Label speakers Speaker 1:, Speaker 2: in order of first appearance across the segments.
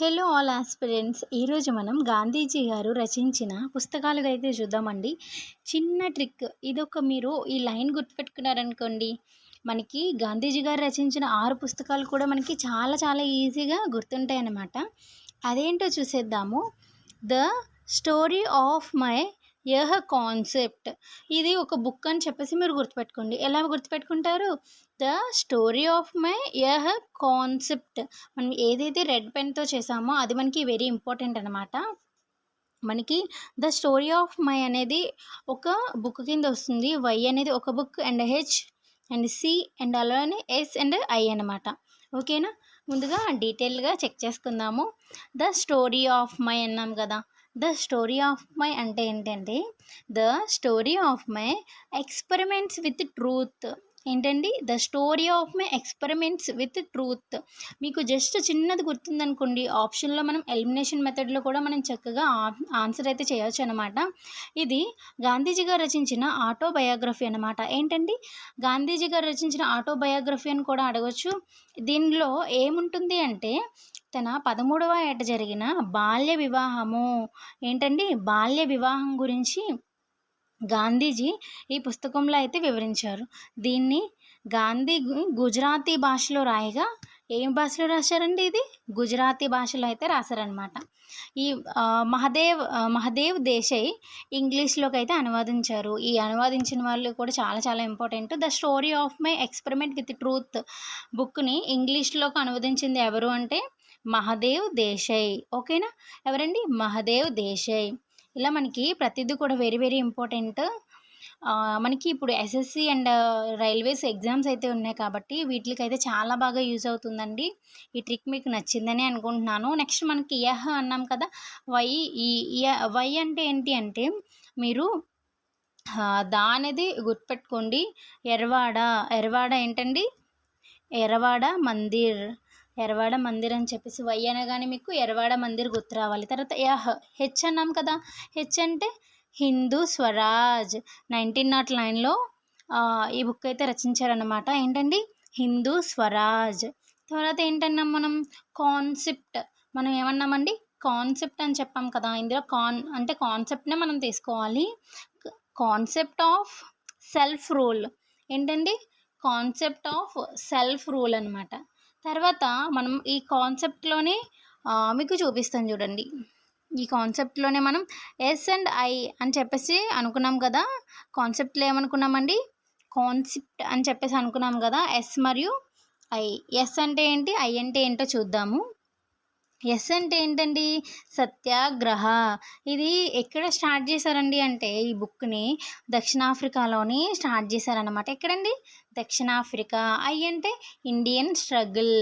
Speaker 1: Hello all aspirants. ఈరోజు మనం గాంధీజీ గారు రచించిన పుస్తకాలు అయితే చూద్దామండి. చిన్న ట్రిక్. ఇదొక మీరు ఈ లైన్ గుర్తుపెట్టుకున్నారనుకోండి. మనకి గాంధీజీ గారు రచించిన ఆరు పుస్తకాలు కూడా మనకి చాలా చాలా ఈజీగా గుర్తుంటాయి అన్నమాట అదేంటో చూసేద్దాము. ద స్టోరీ ఆఫ్ మై యహ కాన్సెప్ట్. ఇది ఒక బుక్ అని చెప్పేసి మీరు గుర్తుపెట్టుకోండి. ఎలా గుర్తుపెట్టుకుంటారు? The story of my yeah concept. మనం ఏదైతే రెడ్ పెన్తో చేసామో అది మనకి వెరీ ఇంపార్టెంట్ అనమాట మనకి ద స్టోరీ ఆఫ్ మై అనేది ఒక బుక్ కింద వస్తుంది. వై అనేది ఒక book and H and C and అలానే ఎస్ అండ్ ఐ అనమాట ఓకేనా? ముందుగా డీటెయిల్గా చెక్ చేసుకుందాము. ద స్టోరీ ఆఫ్ మై అన్నాం కదా. ద స్టోరీ ఆఫ్ మై అంటే ఏంటంటే the story of my experiments with truth. ఏంటండి? The story of my experiments with truth. మీకు జస్ట్ చిన్నది గుర్తుందనుకోండి. ఆప్షన్లో మనం ఎలిమినేషన్ మెథడ్లో కూడా మనం చక్కగా ఆన్సర్ అయితే చేయవచ్చు అనమాట ఇది గాంధీజీ గారు రచించిన ఆటోబయోగ్రఫీ అనమాట ఏంటండి? గాంధీజీ గారు రచించిన ఆటోబయోగ్రఫీ అని కూడా అడగచ్చు. దీనిలో ఏముంటుంది అంటే తన పదమూడవ ఏట జరిగిన బాల్య వివాహము. ఏంటండి? బాల్య వివాహం గురించి గాంధీజీ ఈ పుస్తకంలో అయితే వివరించారు. దీన్ని గాంధీ గుజరాతీ భాషలో రాయగా ఏం భాషలో రాశారండి ఇది? గుజరాతీ భాషలో అయితే రాశారనమాట ఈ మహదేవ్ మహదేవ్ దేశాయ్ ఇంగ్లీష్లోకి అయితే అనువాదించారు. ఈ అనువాదించిన వాళ్ళు కూడా చాలా చాలా important. The story of my experiment with truth బుక్ని ఇంగ్లీష్లోకి అనువదించింది ఎవరు అంటే మహదేవ్ దేశాయ్. ఓకేనా? ఎవరండి? మహదేవ్ దేశాయ్. ఇలా మనకి ప్రతిదీ కూడా వెరీ వెరీ ఇంపార్టెంట్ మనకి ఇప్పుడు ఎస్ఎస్సి అండ్ రైల్వేస్ ఎగ్జామ్స్ అయితే ఉన్నాయి కాబట్టి వీటికి అయితే చాలా బాగా యూజ్ అవుతుందండి. ఈ ట్రిక్ మీకు నచ్చిందని అనుకుంటున్నాను. నెక్స్ట్ మనకి యహ అన్నాం కదా వై ఈ వై అంటే ఏంటి అంటే మీరు దా అనేది గుర్తుపెట్టుకోండి. ఎర్వాడ ఎర్వాడ ఏంటండి? ఎర్రవాడ మందిర్. ఎర్వాడ మందిర్ అని చెప్పేసి వై అనగానే మీకు ఎర్వాడ మందిర్ గుర్తు రావాలి. తర్వాత యహ్ హెచ్ అన్నాం కదా. హెచ్ అంటే హిందూ స్వరాజ్. నైన్టీన్ నాట్ నైన్లో ఈ బుక్ అయితే రచించారనమాట ఏంటండి? హిందూ స్వరాజ్. తర్వాత ఏంటన్నాం మనం? కాన్సెప్ట్. మనం ఏమన్నామండి? కాన్సెప్ట్ అని చెప్పాం కదా. ఇందులో కాన్ అంటే కాన్సెప్ట్నే మనం తీసుకోవాలి. Concept of self rule. ఏంటండి? కాన్సెప్ట్ ఆఫ్ సెల్ఫ్ రూల్ అనమాట తర్వాత మనం ఈ కాన్సెప్ట్లోనే మీకు చూపిస్తాను చూడండి. ఈ కాన్సెప్ట్లోనే మనం ఎస్ అండ్ ఐ అని చెప్పేసి అనుకున్నాం కదా? కాన్సెప్ట్లో ఏమనుకున్నామండి? కాన్సెప్ట్ అని చెప్పేసి అనుకున్నాం కదా? ఎస్ మరియు ఐ ఎస్ అంటే ఏంటి? ఐ అంటే ఏంటో చూద్దాము. ఎస్ అంటే ఏంటండి? సత్యాగ్రహ. ఇది ఎక్కడ స్టార్ట్ చేశారండి అంటే ఈ బుక్ని దక్షిణాఫ్రికాలోని స్టార్ట్ చేశారనమాట ఎక్కడండి? దక్షిణాఫ్రికా. ఐ అంటే ఇండియన్ స్ట్రగుల్.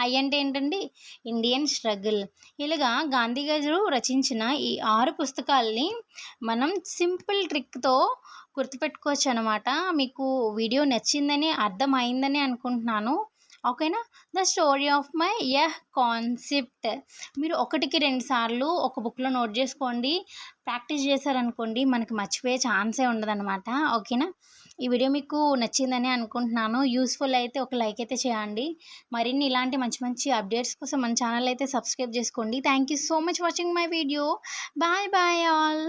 Speaker 1: ఐ అంటే ఏంటండి? Indian struggle. ఇలాగా గాంధీ గారు రచించిన ఈ ఆరు పుస్తకాల్ని మనం సింపుల్ ట్రిక్తో గుర్తుపెట్టుకోవచ్చు అనమాట మీకు వీడియో నచ్చిందని అర్థమైందని అనుకుంటున్నాను. ఓకేనా? The story of my yeah concept. మీరు ఒకటికి రెండు సార్లు ఒక బుక్లో నోట్ చేసుకోండి. ప్రాక్టీస్ చేశారనుకోండి మనకి మర్చిపోయే ఛాన్సే ఉండదన్నమాట. ఓకేనా? ఈ వీడియో మీకు నచ్చిందని అనుకుంటున్నాను. యూస్ఫుల్ అయితే ఒక లైక్ అయితే చేయండి. మరిన్ని ఇలాంటి మంచి మంచి అప్డేట్స్ కోసం మన ఛానల్ అయితే సబ్స్క్రైబ్ చేసుకోండి. Thank you so much watching my video. Bye bye all.